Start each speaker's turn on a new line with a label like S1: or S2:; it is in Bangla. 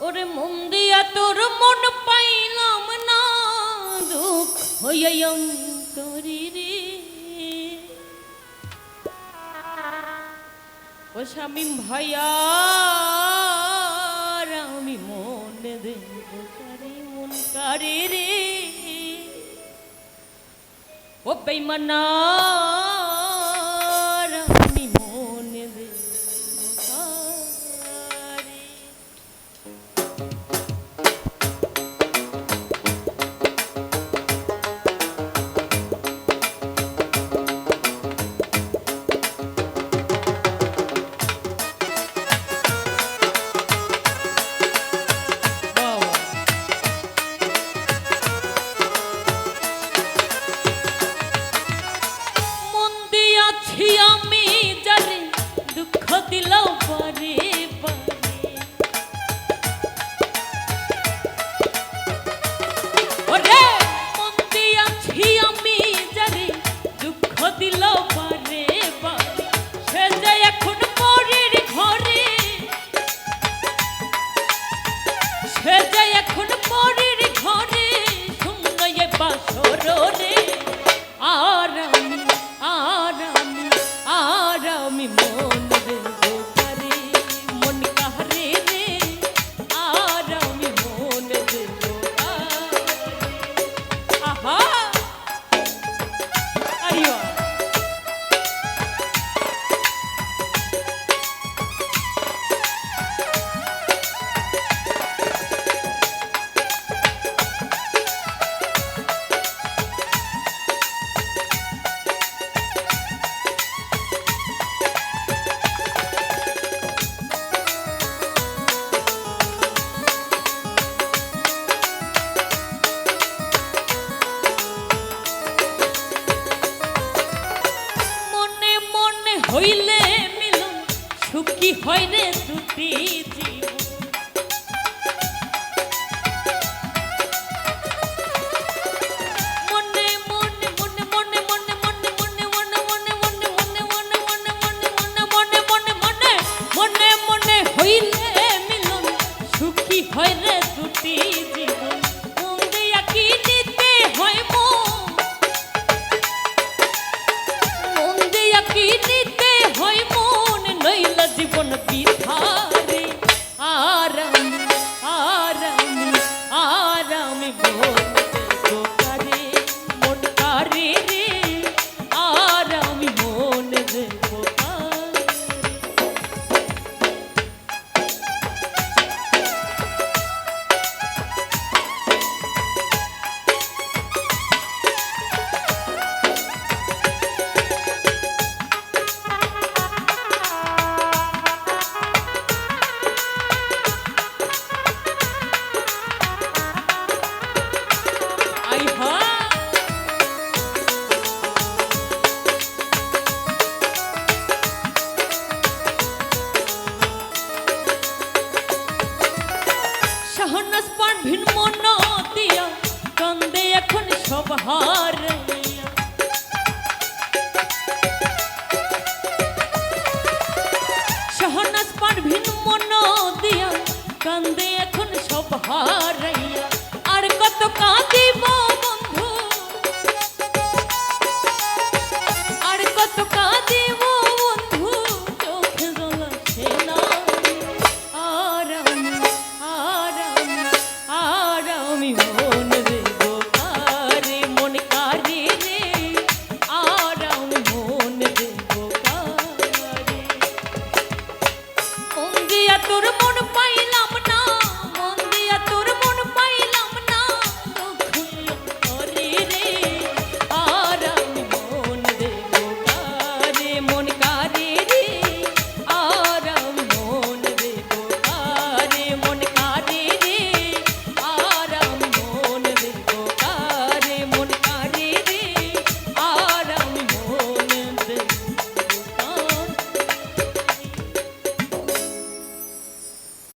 S1: ওরে মন দিয়া তোর মন পাইলাম না, দুঃখ হইয়াম তোরি রে। ও স্বামী ভাইয়ার আমি মন দেব কারে, মন কারে রে? ও বেমানা আমি জানি দুঃখ দিল পরে। হইলে মিলন সুখী হয় রে দুটি হয় রে দুটি জীবন দিয়া কি দিতে হয় কান্দে এখন সব হারাইয়া। আর কত কান